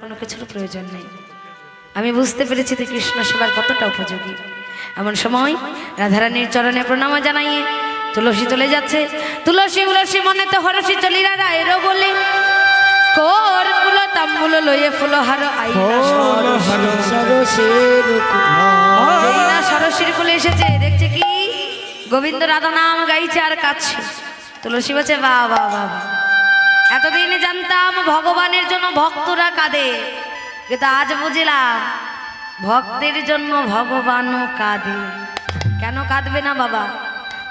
কোনো কিছুর প্রয়োজন নেই। আমি বুঝতে পেরেছি তুই কৃষ্ণ সেবার কতটা উপযোগী। এমন সময় রাধারানীর চরণে প্রণাম জানাইয়ে তুলসী চলে যাচ্ছে। তুলসী উলসী মনে তো হরসী চলিরা রায়েরও বলে। কোর ফুল তাম্বুল লইয়ে ফুল হার না সরস্বীর কুলে এসেছে। দেখছে কি? গোবিন্দ রাধা নাম গাইছে আর কাছে। তুলসী বলছে বা বা বা এতদিন জানতাম ভগবানের জন্য ভক্তরা কাঁদে। কিন্তু আজ বুঝলাম, ভক্তের জন্য ভগবানও কাঁদে। কেন কাঁদবে না বাবা?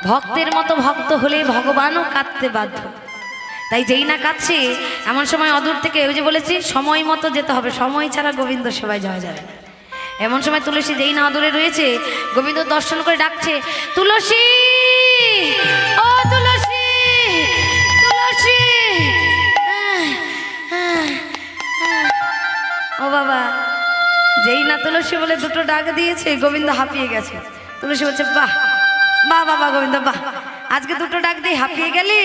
ভক্তের মতো ভক্ত হলে ভগবানও কাঁদতে বাধ্য। তাই যেই না কাঁদছে, এমন সময় অদূর থেকে ওই যে বলেছি, সময় মতো যেতে হবে। সময় ছাড়া গোবিন্দ সেবায় যাওয়া যাবে না। এমন সময় তুলসী যেই না অদূরে রয়েছে, গোবিন্দ দর্শন করে ডাকছে তুলসী তুলসী! ও বাবা, যেই না তুলসী বলে দুটো ডাক দিয়েছে, গোবিন্দ হাঁপিয়ে গেছে। তুলসী বলছে, বাহ বাহ বাবা গোবিন্দ, বাহ। আজকে দুটো ডাক দিয়ে হাঁপিয়ে গেলি?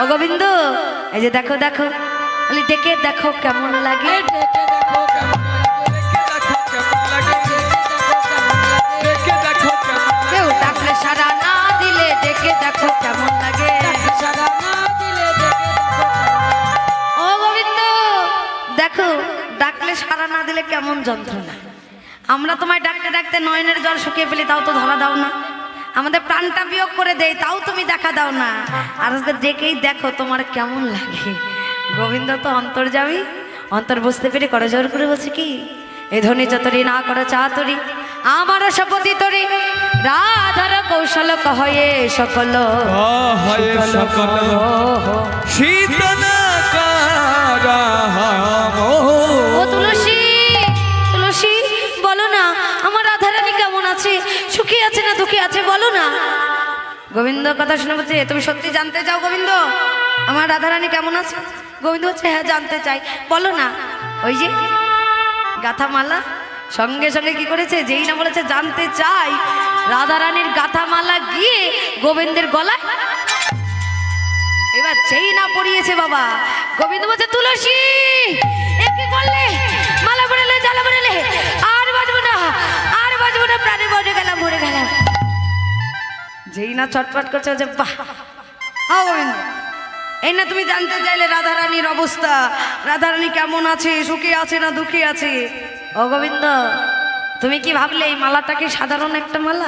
ও গোবিন্দ, এই যে দেখো দেখো ডেকে দেখো কেমন লাগে। কেমন যন্ত্রণা? আমরা তোমায় ডাকতে ডাকতে নয়নের জল শুকিয়ে ফেলি তাও তো ধরা দাও না। আমাদের প্রাণটা বিয়োগ করে দেয় তাও তুমি দেখা দাও না। আর আজকে ডেকেই দেখো তোমার কেমন লাগে। গোবিন্দ তো অন্তর যাবি অন্তর বুঝতে পেরে করে জোর করে বলছে কি? এ ধনী চতরি না করো চাতরি আমার শপথি তরি। রাধার কৌশল কহয়ে সকল সকল শীতল ও আছে বলো না। গোবিন্দ কথা শুনে বলছে, তুমি সত্যি জানতে চাও গোবিন্দ? আমার রাধারানী কেমন আছে? গোবিন্দ হচ্ছে হ্যাঁ জানতে চাই। বলো না। ওই যে গাথা মালা সঙ্গে সঙ্গে কি করেছে? যেই না বলেছে, জানতে চাই। রাধারানীর গাথা মালা গিয়ে গোবিন্দের গলায় এবার যেই না পড়িয়েছে বাবা, গোবিন্দ বলছে, তুলসী! যেই না চটপট করছে যে গোবিন্দ এই না তুমি জানতে চাইলে রাধারানীর অবস্থা। রাধারানী কেমন আছে? সুখী আছে না দুঃখী আছে? ও গোবিন্দ, তুমি কি ভাবলে এই মালাটা কি সাধারণ একটা মালা?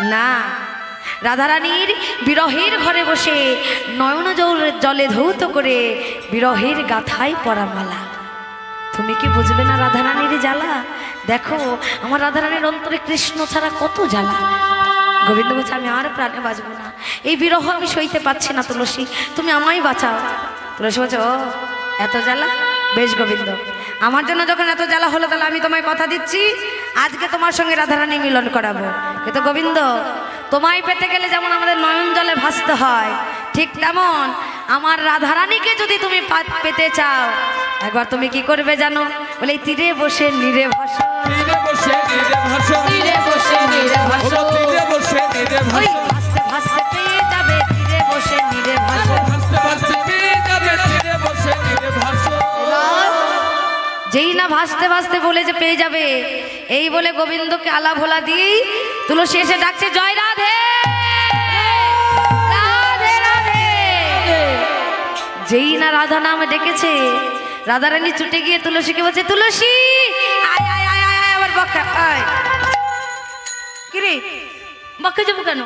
না, রাধারানীর বিরহের ঘরে বসে নয়ন জল- জলে ধৌত করে বিরহের গাথায় পরা মালা। তুমি কি বুঝবে না রাধারানীর জ্বালা? দেখো, আমার রাধারানীর অন্তরে কৃষ্ণ ছাড়া কত জ্বালা। গোবিন্দ বলছে আমি আর প্রাণে বাঁচবো না। এই বিরহ আমি সইতে পারছি না, তুলসী। তুমি আমায় বাঁচাও। তুলসী বলছে, ও, এত জ্বালা? বেশ গোবিন্দ। আমার জন্য যখন এত জ্বালা হলো, তাহলে আমি তোমায় কথা দিচ্ছি। আজকে তোমার সঙ্গে রাধারানী মিলন করাবো। কিন্তু গোবিন্দ, তোমায় পেতে গেলে যেমন আমাদের নয়ন জলে ভাসতে হয়, ঠিক তেমন আমার রাধারানীকে যদি তুমি পেতে চাও, একবার তুমি কি করবে জানো? বলে তীরে বসে নীরে ভাস তীরে বসে নীরে ভাসো তীরে বসে নীরে ভাস তীরে বসে নীরে ওই ভাসতে ভাসতে পেয়ে যাবে তীরে বসে নীরে ভাস ভাসতে ভাসতে পেয়ে যাবে তীরে বসে নীরে ভাসো যেই না ভাসতে ভাসতে বলে যে পেয়ে যাবে এই বলে গোবিন্দকে আলা ভোলা দিয়েই তুলসী এসে ডাকছে জয় রাধে! যেই না রাধা নাম ডেকেছে রাধারানী ছুটে গিয়ে তুলসীকে বলছে তুলসী আয় আয় আয় আয় আবার বকা আয়। কিরে যাব কেন?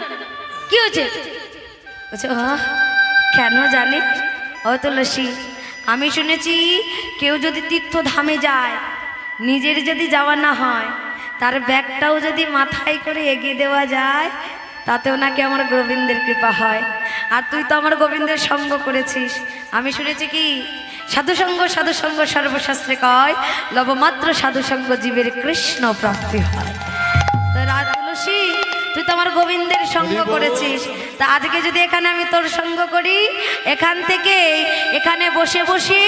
কি হয়েছে? বলছে "আহ, কেন জানি? ও তুলসী আমি শুনেছি কেউ যদি তীর্থধামে যায় নিজের যদি যাওয়া না হয় তার ব্যাগটাও যদি মাথায় করে এগিয়ে দেওয়া যায় তাতেও নাকি আমার গোবিন্দের কৃপা হয়। আর তুই তো আমার গোবিন্দের সঙ্গ করেছিস। আমি শুনেছি কি সাধুসঙ্গ সাধুসঙ্গ সর্বশাস্ত্রে কয় লবমাত্র সাধুসঙ্গ জীবের কৃষ্ণ প্রাপ্তি হয়। তো রাত তুলসী তুই তো আমার গোবিন্দের সঙ্গ করেছিস। তা আজকে যদি এখানে আমি তোর সঙ্গ করি এখান থেকে এখানে বসে বসে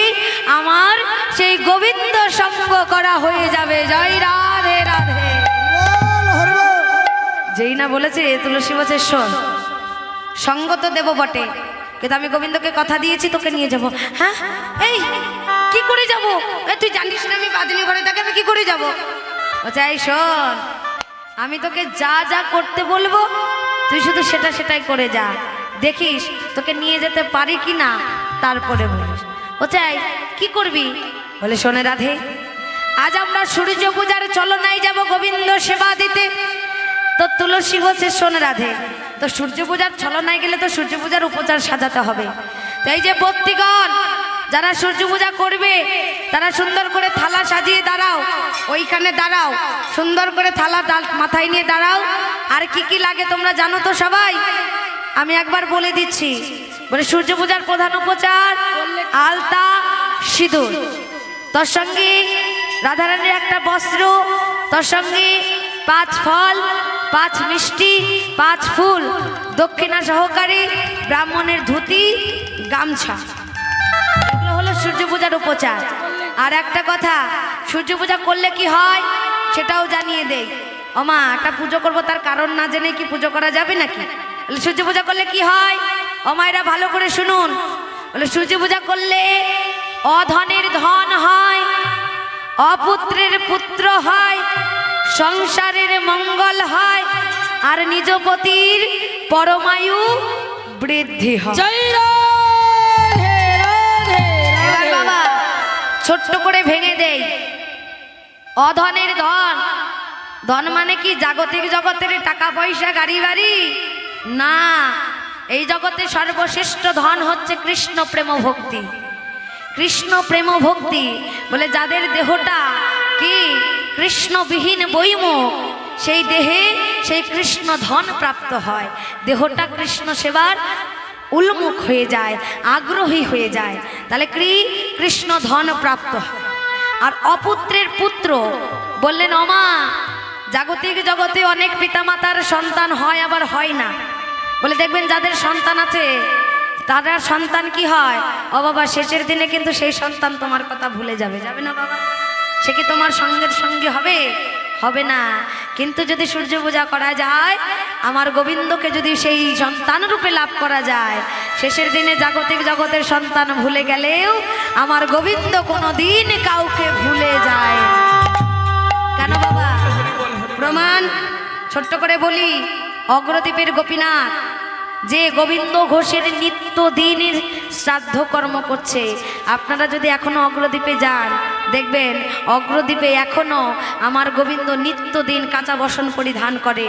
আমার সেই গোবিন্দ সঙ্গ করা হয়ে যাবে। জয় রাধে রাধে। যেই না বলেছে তুলসী বলছে শোন। সঙ্গ তো দেব বটে। কিন্তু আমি গোবিন্দকে কথা দিয়েছি, তোকে নিয়ে যাব। হ্যাঁ? এই, কি করে যাব? তুই জানিস না আমি বাদিনী ঘরে থাকি আমি কি করে যাব? বলছে এই শোন, আমি তোকে যা যা করতে বলব, তুই শুধু সেটা সেটাই করে যা। দেখিস, তোকে নিয়ে যেতে পারি কি না তারপরে বলিস। ও চাই কি করবি? বলে, শোনে রাধে, আজ আমরা সূর্য পূজার চলনায় যাব গোবিন্দ সেবা দিতে। তো তুলসী বলছে শোন রাধে, তো সূর্য পূজার ছলনায় গেলে তো সূর্য পূজার উপচার সাজাতে হবে। তো এই যে বত্তিগণ যারা সূর্য পূজা করবে, তারা সুন্দর করে থালা সাজিয়ে দাঁড়াও, ওইখানে দাঁড়াও, সুন্দর করে থালা মাথায় নিয়ে দাঁড়াও। আর কি কি লাগে তোমরা জানো তো সবাই? আমি একবার বলে দিচ্ছি, বলে সূর্য পূজার প্রধান উপচার আলতা, সিঁদুর। তোর সঙ্গে রাধারানীর একটা বস্ত্র, তোর সঙ্গে পাঁচ ফল পাঁচ মিষ্টি, পাঁচ ফুল, দক্ষিণা সহকারী ব্রাহ্মণের ধুতি, গামছা। এগুলো হলো সূর্য পূজার উপচার। আর একটা কথা, সূর্য পূজা করলে কি হয় সেটাও জানিয়ে দেই অমা একটা পুজো করব তার কারণ না জেনে কি পুজো করা যাবে নাকি? বলে, সূর্য পূজা করলে কি হয়? ওমা, এরা ভালো করে শুনুন। বলে, সূর্য পূজা করলে অধনের ধন হয়, অপুত্রের পুত্র হয় সংসারের মঙ্গল হয় আর নিজপতির পরমায়ু বৃদ্ধি হয়। বাবা ছোট্ট করে ভেঙে দেই। অধনের ধন। ধন মানে কি? জাগতিক জগতের টাকা পয়সা গাড়ি বাড়ি? না এই জগতে সর্বশ্রেষ্ঠ ধন হচ্ছে কৃষ্ণ প্রেম ভক্তি। কৃষ্ণ প্রেম ভক্তি বলে যাদের দেহটা কি? কৃষ্ণবিহীন বৈমুখ সেই দেহে সেই কৃষ্ণ ধন প্রাপ্ত হয়। দেহটা কৃষ্ণ সেবার উন্মুখ হয়ে যায়, আগ্রহী হয়ে যায়। তাহলে কি? কৃষ্ণ ধন প্রাপ্ত হয়। আর অপুত্রের পুত্র বললেন অমা জাগতিক জগতে অনেক পিতামাতার সন্তান হয়, আবার হয় না। বলে দেখবেন, যাদের সন্তান আছে, তারা সন্তান কি হয়? ও বাবা, শেষের দিনে কিন্তু সেই সন্তান তোমার কথা ভুলে যাবে। যাবে না বাবা? সে কি তোমার সঙ্গের সঙ্গে হবে? হবে না। কিন্তু যদি সূর্য পূজা করা যায়, আমার গোবিন্দকে যদি সেই সন্তান রূপে লাভ করা যায়, শেষের দিনে জাগতিক জগতের সন্তান ভুলে গেলেও আমার গোবিন্দ কোনো দিন কাউকে ভুলে যায় কেন বাবা? প্রমাণ ছোট্ট করে বলি, অগ্রদ্বীপের গোপীনাথ যে গোবিন্দ ঘোষের নিত্য দিনের শ্রাদ্ধ কর্ম করছে, আপনারা যদি এখনও অগ্রদ্বীপে যান দেখবেন, অগ্রদ্বীপে এখনও আমার গোবিন্দ নিত্য দিন কাঁচা বসন পরিধান করে।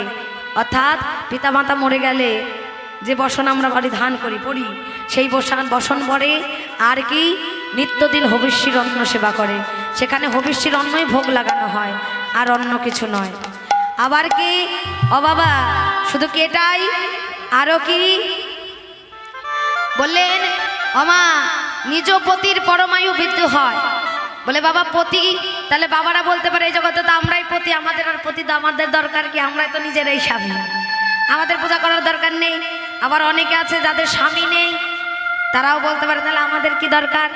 অর্থাৎ পিতামাতা মরে গেলে যে বসন আমরা পরিধান করি, পড়ি, সেই বসন বসন পরে আর কি নিত্যদিন হবিষ্যির অন্ন সেবা করে। সেখানে হবিষ্যির অন্নই ভোগ লাগানো হয়, আর অন্য কিছু নয়। আবার কি? ও বাবা, শুধু কি এটাই? আরও কি? বললেন অমা নিজ পতির পরমায়ু বৃদ্ধি হয়। বলে, বাবা, পতি। তাহলে বাবারা বলতে পারে, এই জগতে তো আমরাই পতি, আমাদের আর পতি তো আমাদের দরকার কি? আমরাই তো নিজেরাই স্বামী। আমাদের পূজা করার দরকার নেই। আবার অনেকে আছে যাদের স্বামী নেই, তারাও বলতে পারে, তাহলে আমাদের কি দরকার?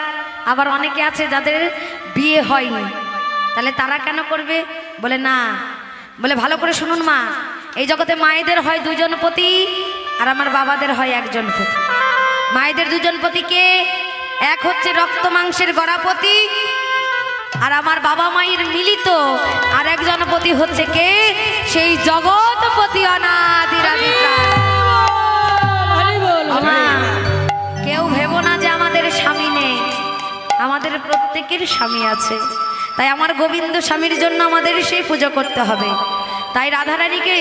আবার অনেকে আছে যাদের বিয়ে হয়নি। তাহলে তারা কেন করবে? বলে, না। বলে, ভালো করে শুনুন মা, এই জগতে মায়েদের হয় দুজন পতি আর আমার বাবাদের হয় একজন পতি। মায়েদের দুজন পতিকে এক হচ্ছে রক্ত মাংসের গড়াপতি আর আমার বাবা মায়ের মিলিত আর একজন পতি হচ্ছে কে? সেই জগৎপতি অনাদিরাদি। কেউ ভেবো না যে আমাদের স্বামী নেই। আমাদের প্রত্যেকের স্বামী আছে। তাই আমার গোবিন্দ স্বামীর জন্য আমাদের সেই পুজো করতে হবে। তাই রাধারানীকে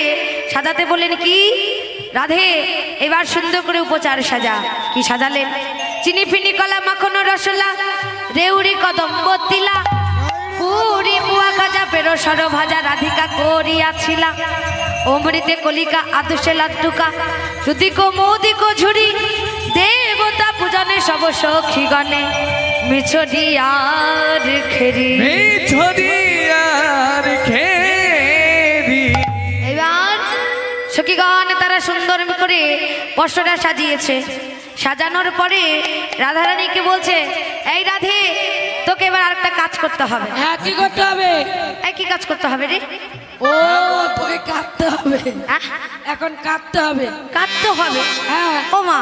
সাজাতে বললেন কি? রাধে এবার সুন্দর করে উপচার সাজা। কি সাজালেন? চিনি ফিনি কলা মাখন রসলা রেউড়ি কদম্ব তিলা। পুরি মুয়া গাজা পেরো সর ভাজা রাধিকা করিয়াছিলা। অমৃতে কলিকা আদুষে লাড্ডুকা। শ্রুতিকো মৌদিকো ঝুড়ি দেবতা পূজনে সব সখী গণে মিছরি আর খেরি। মিছরিয়ার খেরি। এবার সখীগণ তারা সুন্দর করে বস্ত্রটা সাজিয়েছে। সাজানোর পরে রাধারানীকে বলছে এই রাধে তোকে এবার আরেকটা কাজ করতে হবে। হ্যাঁ কি করতে হবে? এই কি কাজ করতে হবে রে? ও তোকে কাঁদতে হবে। এখন কাঁদতে হবে। কাঁদতে হবে? হ্যাঁ। ও মা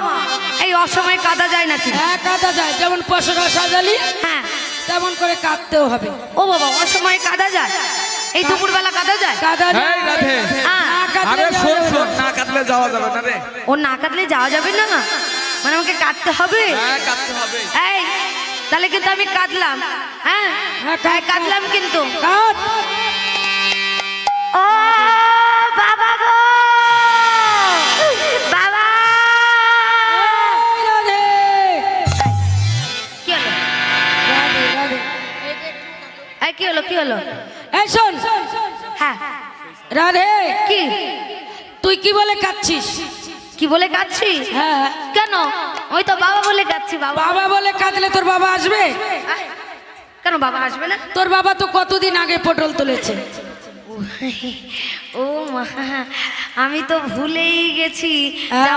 এই অসময়ে কাদা যায় নাকি? হ্যাঁ কাঁদা যায়। যেমন পশুরা সাজালি হ্যাঁ। তেমন করে কাঁদতেও হবে। ও বাবা অসময়ে কাঁদা যায়? এই দুপুরবেলা কাঁদা যায়? কাঁদা এই রাধে। না কাঁদলে আরে যাওয়া শোন যাবে শোন না। না কাটলে যাওয়া যাবে না রে। ও না কাঁদলে যাওয়া যাবে না না মানে আমাকে কাঁদতে হবে? হ্যাঁ কাটতে হবে। এই তাহলে কিন্তু আমি কাঁদলাম। হ্যাঁ? হ্যাঁ, কাঁদ, কাঁদলাম কিন্তু। ও বাবা গো! বাবা! কি হলো কি হলো? এই শোন। হ্যাঁ। রাধে। কি? তুই কি বলে কাঁদছিস? কি বলে কাঁদছি? হ্যাঁ। কেন? ওই তো বাবা বলে কাঁদছি বাবা। বাবা বলে কাঁদলে তোর বাবা আসবে? কেন বাবা আসবে না? তোর বাবা তো কতদিন আগে পটল তুলেছে? ও মা আমি তো ভুলেই গেছি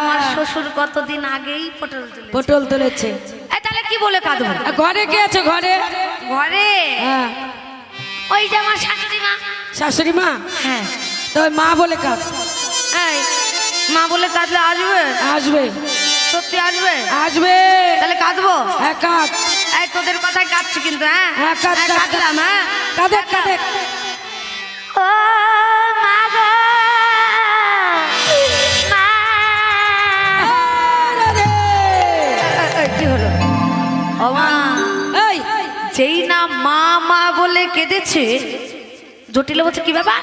আমার শ্বশুর কতদিন আগেই পটল তুলে পটল তুলেছে। তাহলে কি বলে কাঁদবো? ঘরে কে আছে ঘরে? ঘরে? হ্যাঁ। ওই যে আমার শাশুড়ি মা। শাশুড়ি মা? হ্যাঁ। তো মা বলে কাঁদ এই মা বলে কাঁদলে আসবে? আসবে। সত্যি আসবে? আসবে। তাহলে কাঁদবো? হ্যাঁ কাঁদ এই তোদের কথায় কাঁদছি কিন্তু হ্যাঁ? হ্যাঁ, কাঁদ, কাঁদলাম হ্যাঁ? কাঁদে কাঁদে। ও মা গো। মা। রাধে। এই, কি হলো? ও এই। যেই না মা মা বলে কেঁদেছে জটিল বলছে কি ব্যাপার?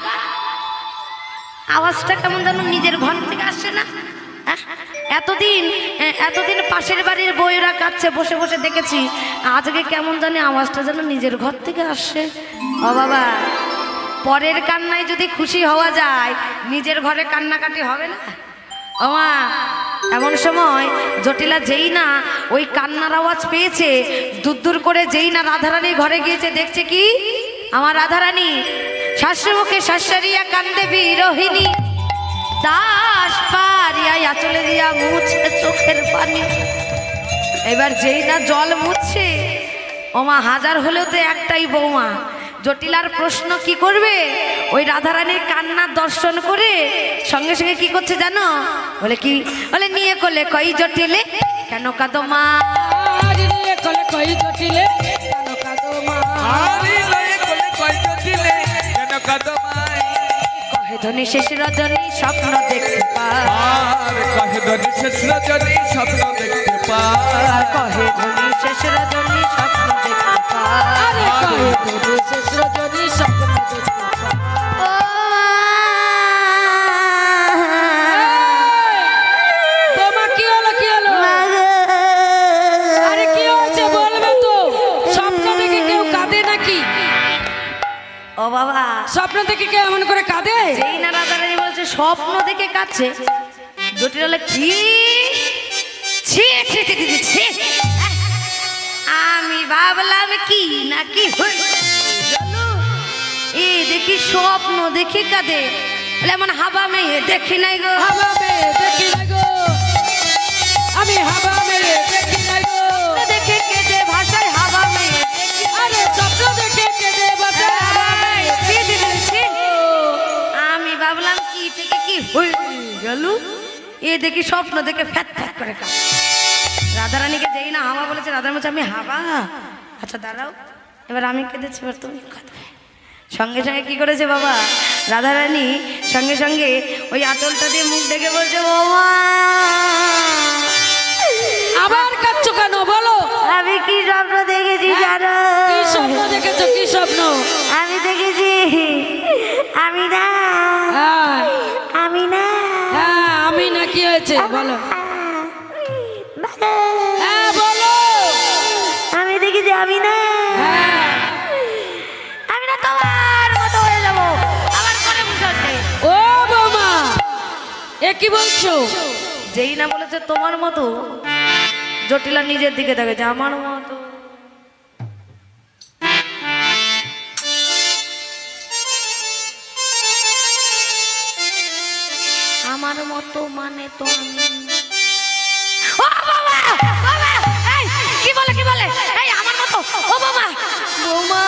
আওয়াজটা কেমন যেন নিজের ঘর থেকে আসছে না? আহ, এতদিন এ, এতদিন পাশের বাড়ির বইয়েরা কাচ্ছে বসে বসে দেখেছি। আজকে কেমন জানি আওয়াজটা যেন নিজের ঘর থেকে আসছে। ও বাবা পরের কান্নায় যদি খুশি হওয়া যায় নিজের ঘরে কান্নাকাটি হবে না? ও মা এমন সময় জটিলা যেই না ওই কান্নার আওয়াজ পেয়েছে দূর দূর করে যেই না রাধারানীর ঘরে গিয়েছে দেখছে কি? আমার রাধারানী শাশুমুখে শাশুড়িয়া কান্দে বিরোহিনী দাস পারিয়া চলে দিয়া মুছে চোখের পানি। এবার যেই না জল মুছছে ওমা হাজার হলেও তো একটাই বৌমা। জটিলার প্রশ্ন কি করবে? ওই রাধারানীর কান্নার দর্শন করে সঙ্গে সঙ্গে কি করছে জানো? বলে কি? বলে নিয়ে করলে কই জটিলে? কেন কাদো মা? নিয়ে কলে কই জটিলে? কেন কাঁদো মা? কাঁদো মাই কহে ধনী শেষ রজনী স্বপ্ন দেখতে পায় আর কহে ধনী শেষ রজনী স্বপ্ন দেখতে পায় কহে ধনী শেষ রজনী স্বপ্ন দেখতে পায় কহে তোরে ও বাবা। স্বপ্ন দেখে কেউ এমন করে কাঁদে? যেই না রাধারানী বলছে স্বপ্ন দেখে কাচ্ছে জটিল হলে কি? ছি ছি ছি ছি। আমি ভাবলাম কি নাকি। এই দেখি স্বপ্ন দেখি কাঁদে। বলে এমন হাবা মেয়ে দেখি নাই গো। হাবা মেয়ে দেখি না গো। আমি হাবা গেল এ দেখি স্বপ্ন দেখে ফ্যাত ফ্যাত করে কাজ রাধারানীকে যেই না হাওয়া বলেছে রাধারানী বলছে আমি হাওয়া? আচ্ছা দাঁড়াও। এবার আমি কেঁদেছি এবার তুমি কাঁদবে। সঙ্গে সঙ্গে কি করেছে বাবা? রাধারানী সঙ্গে সঙ্গে ওই আঁচলটা দিয়ে মুখ দেখে বলছে বাবা আবার কাঁদছো কেন? বলো। আমি কি স্বপ্ন দেখেছি জানো? কি স্বপ্ন দেখেছ? কি স্বপ্ন? আমি দেখেছি আমি না হ্যাঁ আমি না হ্যাঁ। আমি না। কি হয়েছে? বলো। হ্যাঁ বলো। আমি দেখেছি আমি না। হ্যাঁ। আমি না তোমার মতো হয়ে যাব। আমার মনে বুঝাচ্ছে ও বৌমা এ কি বলছো? যেই না বলেছে তোমার মতো জটিলা নিজের দিকে দেখেছে আমার মতো। ও বাবা! বাবা! এই কি বলে কি বলে? এই আমার মতো। ও বাবা! বৌমা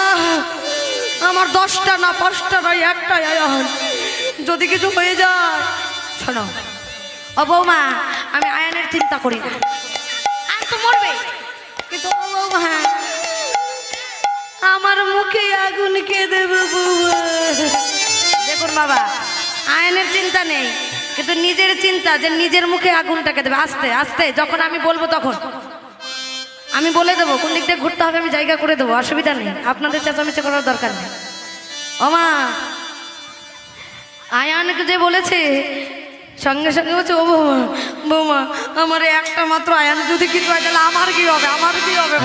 আমার দশটা না পাঁচটা নয় একটাই আয়ান। যদি কিছু হয়ে যায় শোনো। ও বৌমা আমি আয়ানের চিন্তা করি না। আর তো মরবে। কিন্তু ও বৌমা আমার মুখে আগুন কে দেবে বৌমা দেখুন বাবা আয়নের চিন্তা নেই। কিন্তু নিজের চিন্তা যে নিজের মুখে আগুনটাকে দেবে। আস্তে আস্তে, যখন আমি বলব তখন। আমি বলে দেবো, কোন দিক দিয়ে ঘুরতে হবে আমি জায়গা করে দেবো, অসুবিধা নেই। আপনাদের চেঁচামেচি করার দরকার নেই। ওমা আয়ানকে যে বলেছে, সঙ্গে সঙ্গে বলছে, ও বৌমা বৌমা, আমার একটা মাত্র আয়ান, যদি কিছু হয় তাহলে আমার কি হবে? আমার কি হবে?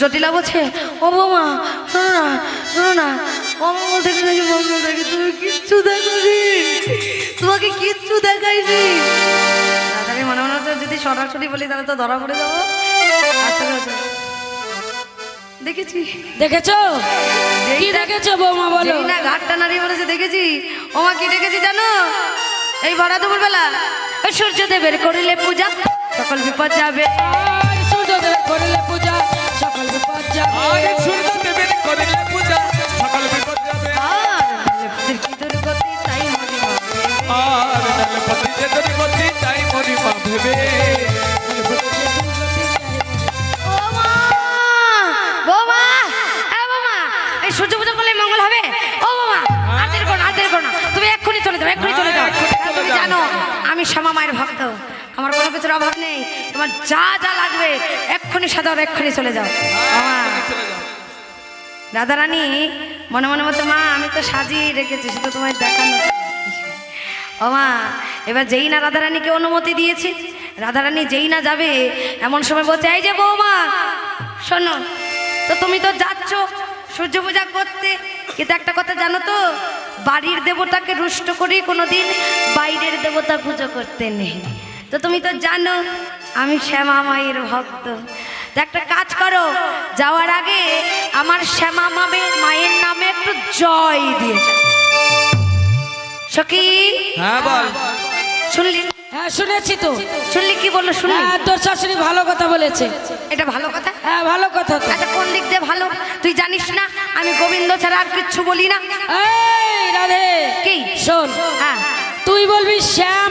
জটিলা বলছে ও বৌমা শোনো না শোনো না। অমঙ্গল থেকে নাকি মঙ্গল থেকে তুমি কিচ্ছু দেখোনি। তোমাকে কিচ্ছু দেখাইনি। তাড়াতাড়ি মনে মনে হচ্ছে যদি সরাসরি বলি তাহলে তো ধরা পড়ে যাব। আচ্ছা আচ্ছা দেখেছি। দেখেছ? কি দেখেছ বৌমা বলো? না ঘাটটা নাড়িয়ে বলেছে দেখেছি? ওমা কি দেখেছি জানো? এই ভরা দুপুর বেলা সূর্যদেবের করিলে পূজা সকল বিপদ যাবে। আর সূর্যদেব করলে পূজা। সকল বিপদ যাবে আগে সূর্য দেবের করিলে পূজা সকাল বিপদ যাবে আর কি দুর্গতি তাই মরিবা। আর পতি যে তোর তাই মরিমা ভেবে ওমা! বৌমা! এ বৌমা! এই সূর্য পূজা করলে মঙ্গল হবে ও বাবা না। তুমি এক্ষুনি চলে যাও এক্ষুনি চলে যাও হ্যাঁ, তুমি জানো আমি শ্যামা মায়ের ভক্ত কিছুর অভাব নেই। তোমার যা যা লাগবে, এক্ষুনি আর এক্ষুনি চলে যাও। যাও রাধারানী, মনে মনে বলছে, মা, আমি তো সাজিয়ে রেখেছি, শুধু তোমায় দেখানো ও মা, এবার যেই না রাধারানীকে অনুমতি দিয়েছি, রাধারানী যেই না যাবে, এমন সময় বলছে, এই যে বৌমা, শোনো, তো তুমি তো যাচ্ছ সূর্য পূজা করতে। কিন্তু একটা কথা জানো তো, বাড়ির দেবতাকে রুষ্ট করে কোনোদিন বাইরের দেবতা পুজো করতে নেই। তো তুমি তো জানো আমি শ্যামা মায়ের ভক্ত। তো একটা কাজ করো যাওয়ার আগে আমার শ্যামা মামের মায়ের নামে একটু জয় দিয়েছে সখী? হ্যাঁ বল। শুনলি? হ্যাঁ শুনেছি তো। শুনলি কি বলল শুনলি? হ্যাঁ তোর শাশুড়ি ভালো কথা বলেছে। এটা ভালো কথা? হ্যাঁ ভালো কথা তো। আচ্ছা কোন দিক দিয়ে ভালো? তুই জানিস না আমি গোবিন্দ ছাড়া আর কিচ্ছু বলি না। এই রাধে। কি? শোন। হ্যাঁ। তুই বলবি শ্যাম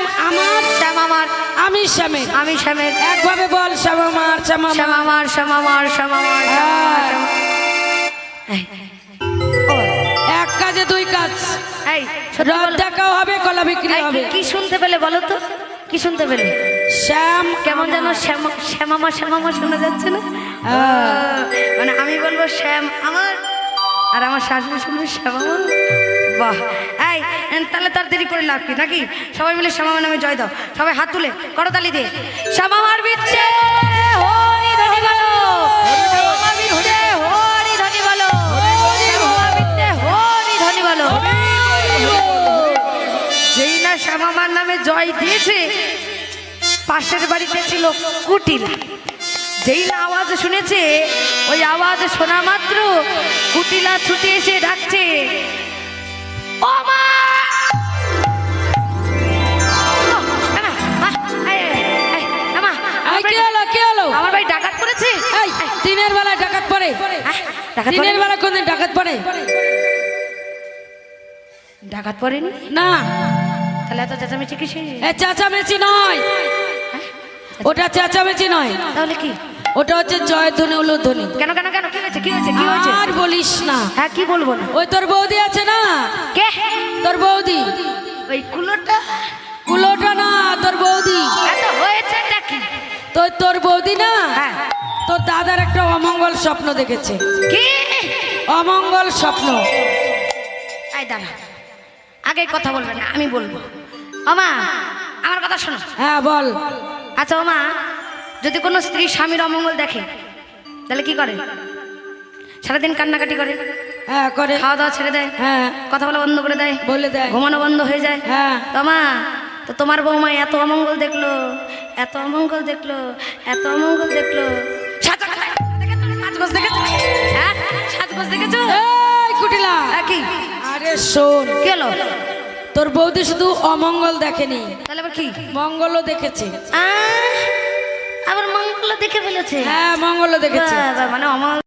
আমি শ্যামের আমি শ্যামের একভাবে বল শ্যাম আমার শ্যাম শ্যাম আমার শ্যাম আমার শ্যাম শ্যাম শ্যাম। এই, ও, এক কাজে দুই কাজ। এই রথ দেখাও হবে কলা বিক্রি হবে। কি- শুনতে পেলে বলো তো? কি শুনতে পেলে? শ্যাম কেমন যেন শ্যামা শ্যামামা শ্যামামা শোনা যাচ্ছে না? হ্যাঁ। মানে আমি বলব শ্যাম আমার আর আমার শাশুড়ি শুনবে শ্যামামা। বাহ। এই তাহলে তার দেরি করে লাভ কি, নাকি? সবাই মিলে শ্যামামা নামে জয় দাও। সবাই হাত তুলে করতালি দিয়ে। শ্যামামার বিচ্ছে, হরি ধনি যেই না শ্যামামার নামে জয় দিয়েছে, পাশের বাড়িতে ছিল কুটিলা। যেই না আওয়াজ শুনেছে, ওই আওয়াজ শোনা মাত্র কুটিলা ছুটে এসে ডাকছে। এই দিনের বেলা ডাকাত পড়ে। দিনের বেলা কোনদিন ডাকাত পড়ে? ডাকাত পড়েনি? না। তাহলে এত চেঁচামেচি কিসে চেঁচামেচি নয়। ওটা চেঁচামেচি নয়। তাহলে কি? ওটা হচ্ছে জয়ধ্বনি উলুধ্বনি কেন কেন কেন? কি হয়েছে? কি হয়েছে? কি হয়েছে? আর বলিস না। হ্যাঁ কি বলব না? ওই তোর বৌদি আছে না? কে? তোর বৌদি। ওই কুলোটা কুলোটা না তোর বৌদি। এত হয়েছে নাকি তো তোর হ্যাঁ তোর দাদার একটা অমঙ্গল স্বপ্ন দেখেছে। কি? অমঙ্গল স্বপ্ন। আই দাঁড়া। আগে কথা বলবে না আমি বলব। ওমা আমার কথা শোনো। হ্যাঁ বল। আচ্ছা ওমা যদি কোনো স্ত্রী স্বামীর অমঙ্গল দেখে তাহলে কি করে? সারাদিন কান্নাকাটি করে? হ্যাঁ করে। খাওয়া দাওয়া ছেড়ে দেয়? হ্যাঁ। কথা বলা বন্ধ করে দেয়? বলে দেয়। ঘুমানো বন্ধ হয়ে যায়? হ্যাঁ। তোমা তো তোমার বৌমা এত অমঙ্গল দেখল এত অমঙ্গল দেখল এত অমঙ্গল দেখল? সাজগোজ দেখেছ? হ্যাঁ? সাজগোজ দেখেছ? এই কুটিলা হ্যাঁ, কি? আরে শোন কি হলো? তোর বৌদি শুধু অমঙ্গল দেখেনি তাহলে আবার কি? মঙ্গলও দেখেছে আবার মঙ্গল দেখে ফেলেছে হ্যাঁ মঙ্গলও দেখেছে মানে অমঙ্গল